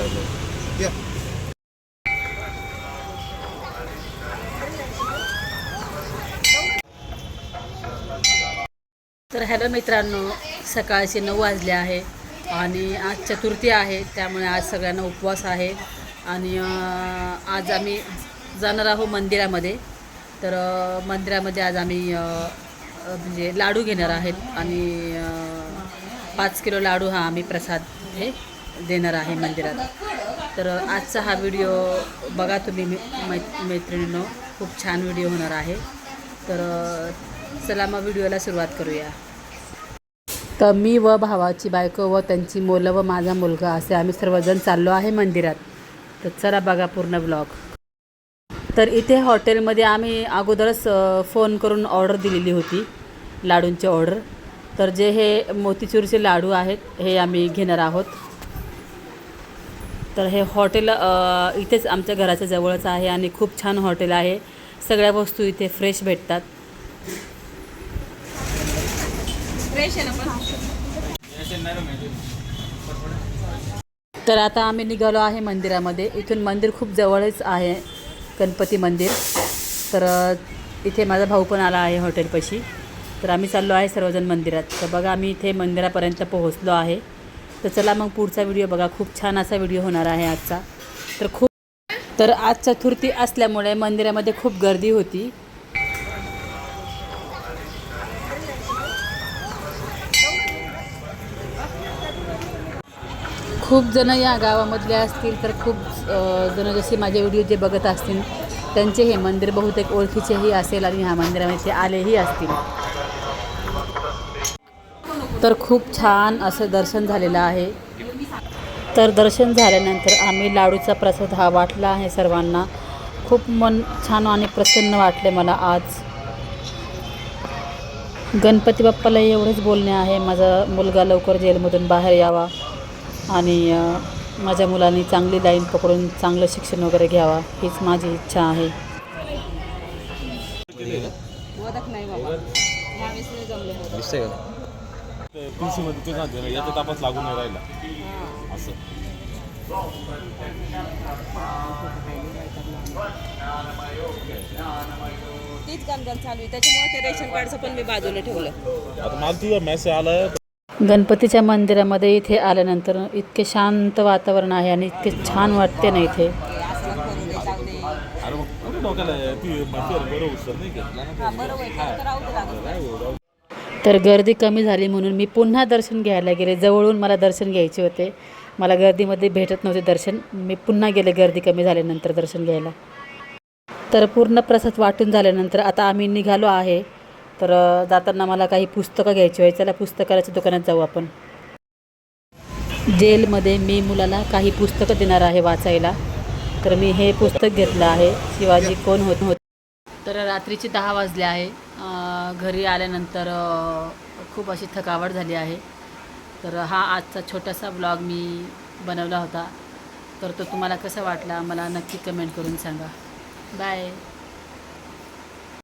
या. तर हॅलो मित्रांनो सकाळचे नऊ वाजले आहे आणि आज चतुर्थी आहे त्यामुळे आज सगळ्यांना उपवास आहे. आणि आज आम्ही जाणार आहोत मंदिरामध्ये. तर मंदिरामध्ये आज आम्ही म्हणजे लाडू घेणार आहेत आणि पाच किलो लाडू हा आम्ही प्रसाद हे देणार आहे मंदिरात. तर आजचा हा व्हिडिओ बघा तुम्ही मै मै- मैत्रिणींनो खूप छान व्हिडिओ होणार आहे. तर चला मग व्हिडिओला सुरुवात करूया. तर मी व भावाची बायको व त्यांची मुलं व माझा मुलगा असे आम्ही सर्वजण चाललो आहे मंदिरात. तर चला बघा पूर्ण ब्लॉग तर इथे हॉटेलमध्ये आम्ही अगोदरच फोन करून ऑर्डर दिलेली होती लाडूंची ऑर्डर तर जे हे मोतीचूरचे लाडू आहेत हे आम्ही घेणार आहोत. तर हे हॉटेल इथेच आमच्या घराच्या जवळच आहे आणि खूप छान हॉटेल आहे. सगळ्या वस्तू इथे फ्रेश भेटतात. तर आता आम्ही निघालो आहे मंदिरामध्ये. इथून मंदिर खूप जवळच आहे गणपती मंदिर. तर इथे माझा भाऊ पण आला आहे हॉटेलपाशी. तर आम्ही चाललो आहे सर्वजण मंदिरात. तर बघा आम्ही इथे मंदिरापर्यंत पोहोचलो आहे. तर चला मग पुढचा व्हिडिओ बघा. खूप छान असा व्हिडिओ होणार आहे आजचा. तर खूप तर आज चतुर्थी असल्यामुळे मंदिरामध्ये खूप गर्दी होती. खूप जण या गावामधले असतील तर खूप जण जसे माझे व्हिडिओ जे बघत असतील त्यांचे हे मंदिर बहुतेक ओळखीचेही असेल आणि ह्या मंदिरामध्ये आलेही असतील. तर खूप छान असं दर्शन झालेलं आहे. तर दर्शन झाल्यानंतर आम्ही लाडूचा प्रसाद हा वाटला आहे सर्वांना. खूप मन छान आणि प्रसन्न वाटले मला आज. गणपती बाप्पाला एवढंच बोलणे आहे माझा मुलगा लवकर जेलमधून बाहेर यावा आणि माझ्या मुलांनी चांगली लाईन पकडून चांगलं शिक्षण वगैरे घ्यावा हीच माझी इच्छा आहे. दिसतंय का पीसी मध्ये ते सांगते ना याचा तपास लागून नाही राहिला. असं. तीच गणगण चालू आहे. त्याच्यामुळे ते रेशन कार्डचं पण मी बाजूला ठेवलं. आता मला तुझा मेसेज आलाय. गणपतीच्या मंदिरामध्ये इथे आल्यानंतर इतके शांत वातावरण आहे आणि इतके छान वाटते ना इथे. हे अरे मग डोक्याला ती माहिती आहे बरं उचल नाही का? बरोबर आहे खरं तर गर्दी कमी झाली म्हणून मी पुन्हा दर्शन घ्यायला गेले. जवळून मला दर्शन घ्यायचे होते. मला गर्दीमध्ये भेटत नव्हते दर्शन. मी पुन्हा गेले गर्दी कमी झाल्यानंतर दर्शन घ्यायला. तर पूर्ण प्रसाद वाटून झाल्यानंतर आता आम्ही निघालो आहे. तर जाताना मला काही पुस्तकं घ्यायची आहे चला पुस्तकाच्या दुकानात जाऊ आपण. जेलमध्ये मी मुलाला काही पुस्तकं देणार आहे वाचायला. तर मी हे पुस्तक घेतलं आहे. शिवाजी कोण होत होत? तर रात्रीचे दहा वाजले आहे. घरी आल्यानंतर खूप अशी थकावट झाली आहे. तर हा आजचा छोटासा ब्लॉग मी बनवला होता. तर तो तुम्हाला कसा वाटला मला नक्की कमेंट करून सांगा. बाय.